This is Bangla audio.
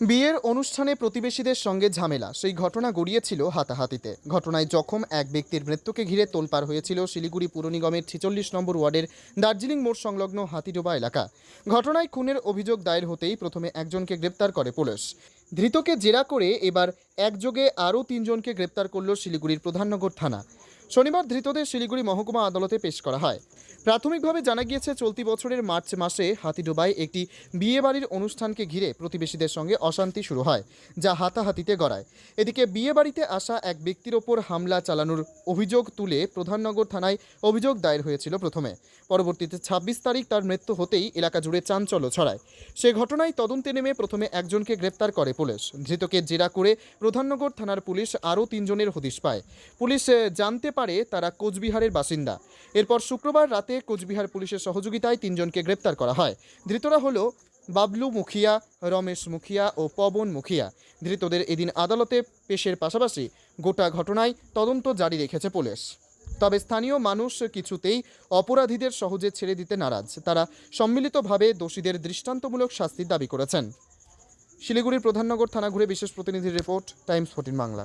বিয়ের অনুষ্ঠানে প্রতিবেশীদের সঙ্গে ঝামেলা। সেই ঘটনা গড়িয়েছিল হাতাহাতিতে। ঘটনায় জখম এক ব্যক্তির মৃত্যুকে ঘিরে তোলপাড় হয়েছিল শিলিগুড়ি পুর নিগমের ছেচল্লিশ নম্বর ওয়ার্ডের দার্জিলিং মোড় সংলগ্ন হাতিডোবা এলাকা। ঘটনায় খুনের অভিযোগ দায়ের হতেই প্রথমে একজনকে গ্রেপ্তার করে পুলিশ। ধৃতকে জেরা করে এবার একযোগে আরও তিনজনকে গ্রেপ্তার করল শিলিগুড়ির প্রধাননগর থানা। শনিবার ধৃতদের শিলিগুড়ি মহকুমা আদালতে পেশ করা হয়। প্রাথমিকভাবে জানা গিয়েছে, চলতি বছরের মার্চ মাসে হাতিডোবায় একটি বিয়েবাড়ির অনুষ্ঠানকে ঘিরে প্রতিবেশীদের সঙ্গে অশান্তি শুরু হয়, যা হাতাহাতিতে গড়ায়। এদিকে বিয়েবাড়িতে আসা এক ব্যক্তির ওপর হামলা চালানোর অভিযোগ তুলে প্রধাননগর থানায় অভিযোগ দায়ের হয়েছিল প্রথমে। পরবর্তীতে ছাব্বিশ তারিখ তার মৃত্যু হতেই এলাকা জুড়ে চাঞ্চল্য ছড়ায়। সে ঘটনায় তদন্তে নেমে প্রথমে একজনকে গ্রেপ্তার করে পুলিশ। ধৃতকে জেরা করে প্রধাননগর থানার পুলিশ আরও তিনজনের হদিশ পায়। পুলিশ জানতে পারে তারা কোচবিহারের বাসিন্দা। এরপর শুক্রবার রাতে কোচবিহার পুলিশের সহযোগিতায় তিনজনকে গ্রেপ্তার করা হয়। ধৃতরা হলো বাবলু মুখিয়া, রমেশ মুখিয়া ও পবন মুখিয়া। ধৃতদের এদিন আদালতে পেশের পাশাপাশি গোটা ঘটনায় তদন্ত জারি রেখেছে পুলিশ। তবে স্থানীয় মানুষ কিছুতেই অপরাধীদের সহজে ছেড়ে দিতে নারাজ। তারা সম্মিলিতভাবে দোষীদের দৃষ্টান্তমূলক শাস্তির দাবি করেছেন। শিলিগুড়ির প্রধাননগর থানা ঘুরে বিশেষ প্রতিনিধির রিপোর্ট, টাইমস ফোর্টিন বাংলা।